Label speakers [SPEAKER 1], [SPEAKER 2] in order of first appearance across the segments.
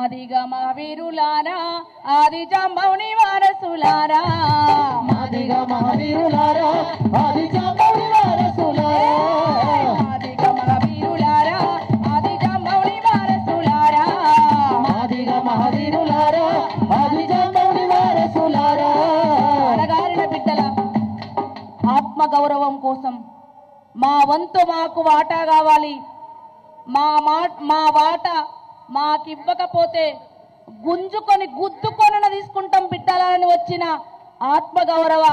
[SPEAKER 1] మాదిగా మా ఆది జంబౌని వారసులారా మాదిగా
[SPEAKER 2] మా వీరులారా ఆది జంబౌని వారసులారా
[SPEAKER 1] మాదిగా మా వీరులారా ఆది జంబౌని వారసులారా
[SPEAKER 2] మాదిగా మా వీరులారా ఆది జంబౌని వారసులారా
[SPEAKER 1] అరగారిన బిడ్డల ఆత్మ గౌరవం కోసం మా వంతు మాకు వాటా కావాలి. మా మా వాటా మాకివ్వకపోతే గుంజుకొని గుద్దుకొని తీసుకుంటాం బిడ్డలని వచ్చిన ఆత్మగౌరవ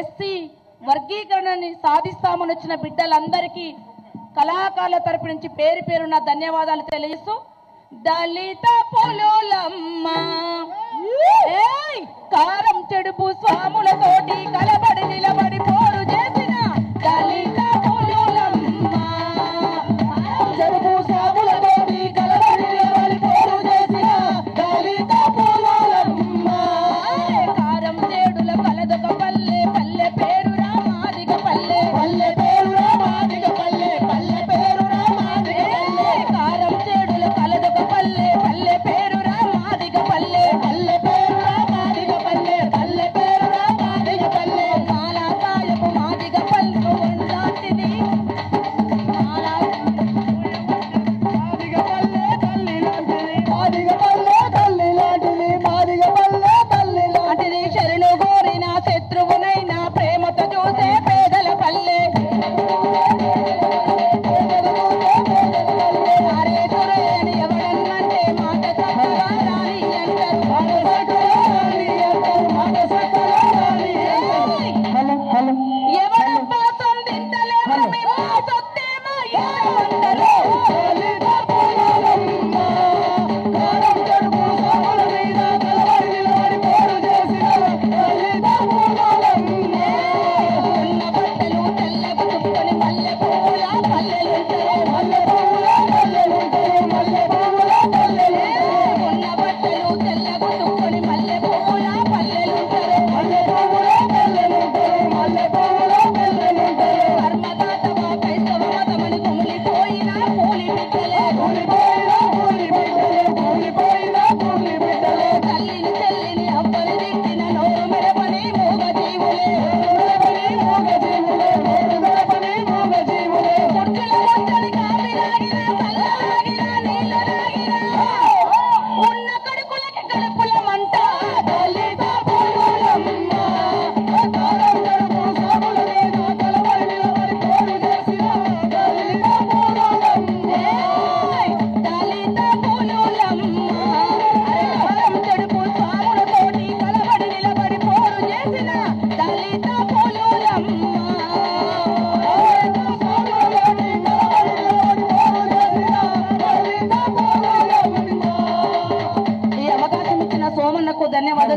[SPEAKER 1] ఎస్సీ వర్గీకరణని సాధిస్తామని వచ్చిన బిడ్డలందరికీ కళాకారుల తరపు నుంచి పేరు పేరున్న ధన్యవాదాలు తెలియజేస్తూ దళిత పొలులమ్మ. కారం చెడుపు స్వాములతో కలబడి నిలబడి పోరు చేసిన దళిత పొలులమ్మ. చెడుపు స్వాముల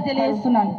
[SPEAKER 1] తెలియజేస్తున్నాను.